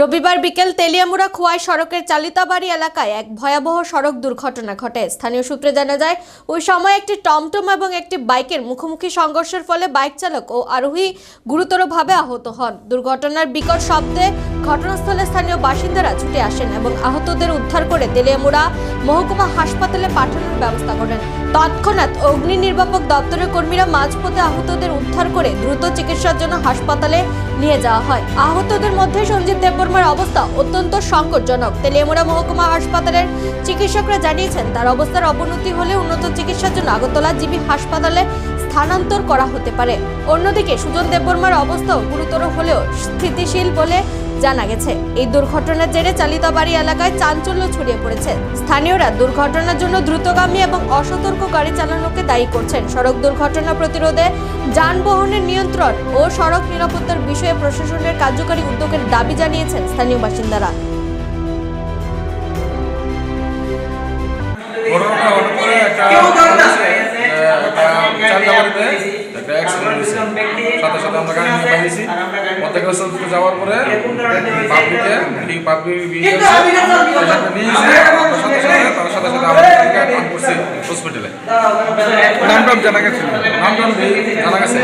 রবিবার বিকেল তেলিয়ামুড়া খোয়াই সড়কের চালিতাবাড়ি এলাকায় এক ভয়াবহ সড়ক দুর্ঘটনা ঘটে। স্থানীয় সূত্রে জানা যায়, ওই সময় একটি টমটম এবং একটি বাইকের মুখোমুখি সংঘর্ষের ফলে বাইক চালক ও আরোহী গুরুতরভাবে আহত হন। দুর্ঘটনার বিকট শব্দে ঘটনাস্থলে স্থানীয় বাসিন্দারা ছুটে আসেন এবং আহতদের উদ্ধার করে তেলিয়ামুড়া মহকুমা হাসপাতালে পাঠানোর ব্যবস্থা করেন। তৎক্ষণাৎ অগ্নি নির্বাপক দপ্তরের কর্মীরা মাঝপথে আহতদের উদ্ধার করে দ্রুত চিকিৎসার জন্য হাসপাতালে নিয়ে যাওয়া হয়। আহতদের মধ্যে সঞ্জীব দেববর্মার অবস্থা অত্যন্ত সংকটজনক। তেলিয়ামুড়া মহকুমা হাসপাতালের চিকিৎসকরা জানিয়েছেন, তার অবস্থার অবনতি হলে উন্নত চিকিৎসার জন্য আগরতলা জিবি হাসপাতালে স্থানান্তর করা হতে পারে। অন্যদিকে সুজন দেববর্মার অবস্থাও গুরুতর হলেও স্থিতিশীল বলে জানা গেছে এই দুর্ঘটনার জেরে চালিতাবাড়ি এলাকায় চাঞ্চল্য ছড়িয়ে পড়েছে। স্থানীয়রা দুর্ঘটনার জন্য দ্রুতগামী এবং অসতর্ক গাড়ি চালানোকে দায়ী করছেন। সড়ক দুর্ঘটনা প্রতিরোধে যানবাহনের নিয়ন্ত্রণ ও সড়ক নিরাপত্তার বিষয়ে প্রশাসনের কার্যকারী উদ্যোগের দাবি জানিয়েছেন স্থানীয় বাসিন্দারা। একটা একটা অ্যাক্সিডেন্ট হয়েছে সাথে সাথে আমরা গাড়ি নিয়ে বাইরেছি অর্ধেক রাস্তা যাওয়ার পরে পাবলিকে পাবলিক নিয়ে সাথে সাথে তার সাথে সাথে আমরা করছি হসপিটালে নাম টাম জানা গেছে। নাম টাম জানা গেছে।